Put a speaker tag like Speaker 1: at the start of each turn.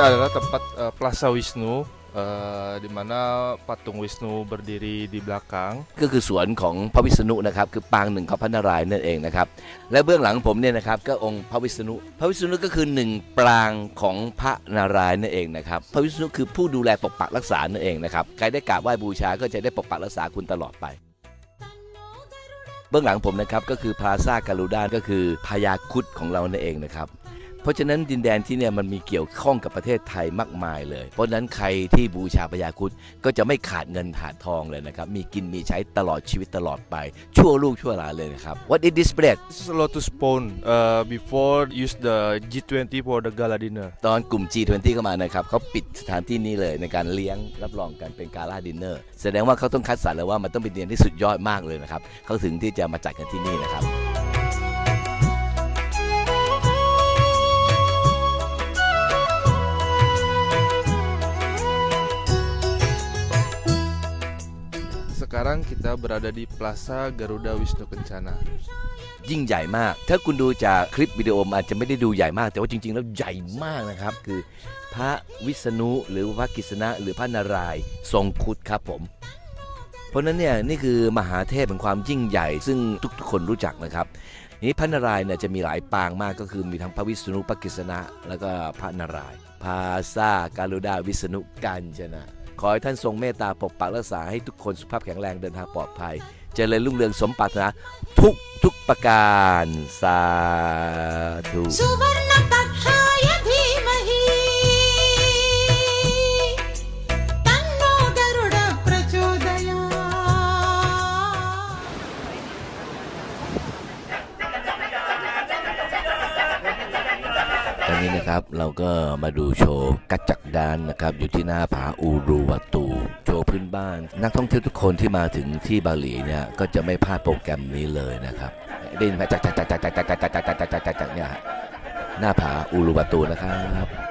Speaker 1: adalah tempat eh, Plaza Wisnu, eh, di mana patung Wisnu berdiri di belakang.
Speaker 2: ก็คือสวนของพระวิษณุนะครับ คือปางหนึ่งของพระนารายณ์นั่นเองนะครับ และเบื้องหลังผมเนี่ยนะครับก็องค์พระวิษณุ พระวิษณุก็คือหนึ่งปรางของพระนารายณ์นั่นเองนะครับ พระวิษณุคือผู้ดูแลปกปักรักษานั่นเองนะครับ ใครได้กราบไหว้บูชาก็จะได้ปกปักรักษาคุณตลอดไป เบื้องหลังผมนะครับก็คือพลาซาการูดานก็คือพญาครุดของเรานั่นเองนะครับ เพราะฉะนั้นดินแดนที่เนี่ยมันมีเกี่ยวข้องกับประเทศไทยมากมายเลย เพราะฉะนั้นใครที่บูชาพญาครุดก็จะไม่ขาดเงินขาดทองเลยนะครับ มีกินมีใช้ตลอดชีวิตตลอดไป ชั่วลูกชั่วหลานเลยนะครับ What is this bread
Speaker 1: This is a lotus pond. eh, before use the G20 for the gala dinner.
Speaker 2: ตอนกลุ่ม G20 เข้ามานะครับเขาปิดสถานที่นี้เลยในการเลี้ยงรับรองกันเป็นกาล่าดินเนอร์แสดงว่าเขาต้องคัดสรรแล้วว่ามันต้องเป็นเดือนที่สุดยอดมากเลยนะครับเขาถึงที่จะมาจัดกันที่นี่นะครับ
Speaker 1: Sekarang kita berada di Plaza Garuda Wisnu Kencana.
Speaker 2: ยิ่งใหญ่มาก ถ้าคุณดูจากคลิปวิดีโออาจจะไม่ได้ดูใหญ่มาก แต่ว่าจริง ๆ แล้วใหญ่มากนะครับ คือพระวิษณุหรือพระกิษณะหรือพระนารายณ์ทรงคุดครับผม เพราะฉะนั้นเนี่ยนี่คือมหาเทพแห่งความยิ่งใหญ่ซึ่งทุกๆคนรู้จักนะครับ นี้พระนารายณ์เนี่ยจะมีหลายปางมากก็คือมีทั้งพระวิษณุพระกฤษณะ แล้วก็พระนารายณ์พาซาการุดาวิษณุกันชนะขอให้ท่านทรงเมตตาปกปักรักษาให้ทุกคนสุขภาพแข็งแรงเดินทางปลอดภัย เจริญรุ่งเรืองสมปรารถนาทุกทุกประการ สาธุ นนี้นะครับเราก็มาดูโชว์กัจจักดานนะครับอยู่ที่หน้าผาอูรูวาตู โชว์พื้นบ้าน นักท่องเที่ยวทุกคนที่มาถึงที่บาหลีเนี่ยก็จะไม่พลาดโปรแกรมนี้เลยนะครับได้ยินไหมจักจักจักจักจักจักจักจักจักจักจักเนี่ยหน้าผาอูรูวาตูนะครับ